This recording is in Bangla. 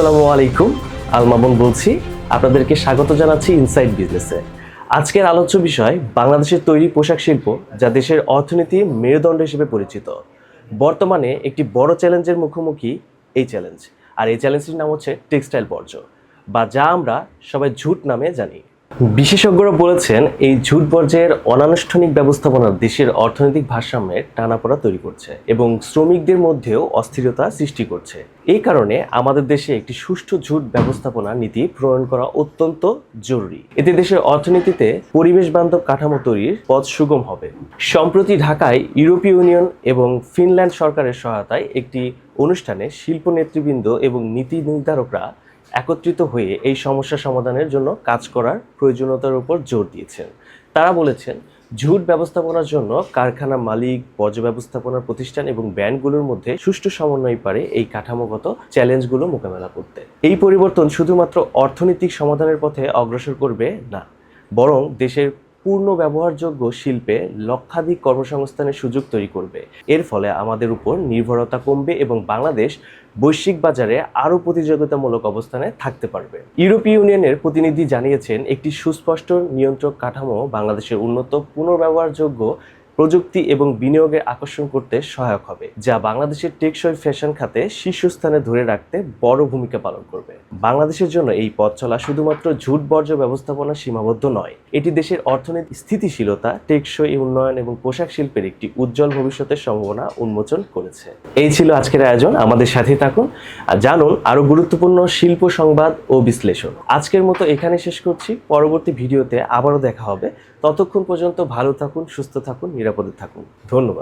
আসসালামু আলাইকুম আলমাবন বলছি, আপনাদেরকে স্বাগত জানাচ্ছি ইনসাইড বিজনেসে আজকের আলোচ্য বিষয়, বাংলাদেশের তৈরি পোশাক শিল্প যা দেশের অর্থনীতি মেরুদণ্ড হিসেবে পরিচিত। বর্তমানে একটি বড় চ্যালেঞ্জের মুখোমুখি এই চ্যালেঞ্জ। আর এই চ্যালেঞ্জটির নাম হচ্ছে টেক্সটাইল বর্জ্য। বা যা আমরা সবাই ঝুট নামে জানি। বিশেষজ্ঞরা বলেছেন, এই ঝুট বর্জ্যের অনানুষ্ঠানিক ব্যবস্থাপনা দেশের অর্থনৈতিক ভারসাম্যের টানাপোড়া তৈরি করছে এবং শ্রমিকদের মধ্যেও অস্থিরতা সৃষ্টি করছে। এই কারণে আমাদের দেশে একটি সুষ্ঠু ঝুট ব্যবস্থাপনা নীতি প্রণয়ন করা অত্যন্ত জরুরি। এতে দেশের অর্থনীতিতে পরিবেশ বান্ধব কাঠামো তৈরির পথ সুগম হবে। সম্প্রতি ঢাকায় ইউরোপীয় ইউনিয়ন এবং ফিনল্যান্ড সরকারের সহায়তায় একটি অনুষ্ঠানে শিল্প নেতৃবৃন্দ এবং নীতি নির্ধারকরা একত্রিত হয়ে এই সমস্যা সমাধানের জন্য কাজ করার প্রয়োজনীয়তার উপর জোর দিয়েছেন। তারা বলেছেন, ঝুট ব্যবস্থাপনার জন্য কারখানা মালিক, বর্জ্য ব্যবস্থাপনা প্রতিষ্ঠান এবং ব্যান্ডগুলোর মধ্যে সুষ্ঠু সমন্বয় পারে এই কাঠামোগত চ্যালেঞ্জগুলো মোকাবেলা করতে। এই পরিবর্তন শুধুমাত্র অর্থনৈতিক সমাধানের পথে অগ্রসর করবে না, বরং দেশের পূর্ণ ব্যবহারযোগ্য শিল্পে লক্ষাধিক কর্মসংস্থানের সুযোগ তৈরি করবে। এর ফলে আমাদের উপর নির্ভরতা কমবে এবং বাংলাদেশ বৈশ্বিক বাজারে আরও প্রতিযোগিতামূলক অবস্থানে থাকতে পারবে। ইউরোপীয় ইউনিয়নের প্রতিনিধি জানিয়েছেন, একটি সুস্পষ্ট নিয়ন্ত্রক কাঠামো বাংলাদেশের উন্নত, পুনর্ব্যবহারযোগ্য প্রযুক্তি এবং বিনিয়োগে আকর্ষণ করতে সহায়ক হবে, যা বাংলাদেশের টেকসই ফ্যাশন খাতে শীর্ষস্থানে ধরে রাখতে বড় ভূমিকা পালন করবে। বাংলাদেশের জন্য এই পথ চলা শুধুমাত্র ঝুট বর্জ্য ব্যবস্থাপনা সীমাবদ্ধ নয়, এটি দেশের অর্থনৈতিক স্থিতিশীলতা, টেকসই উন্নয়ন এবং পোশাক শিল্পের একটি উজ্জ্বল ভবিষ্যতের সম্ভাবনা উন্মোচন করেছে। এই ছিল আজকের আয়োজন, আমাদের সাথে থাকুন আর জানুন আরও গুরুত্বপূর্ণ শিল্প সংবাদ ও বিশ্লেষণ। আজকের মতো এখানে শেষ করছি, পরবর্তী ভিডিওতে আবারও দেখা হবে। ততক্ষণ পর্যন্ত ভালো থাকুন সুস্থ থাকুন নিরাপদে থাকুন। ধন্যবাদ।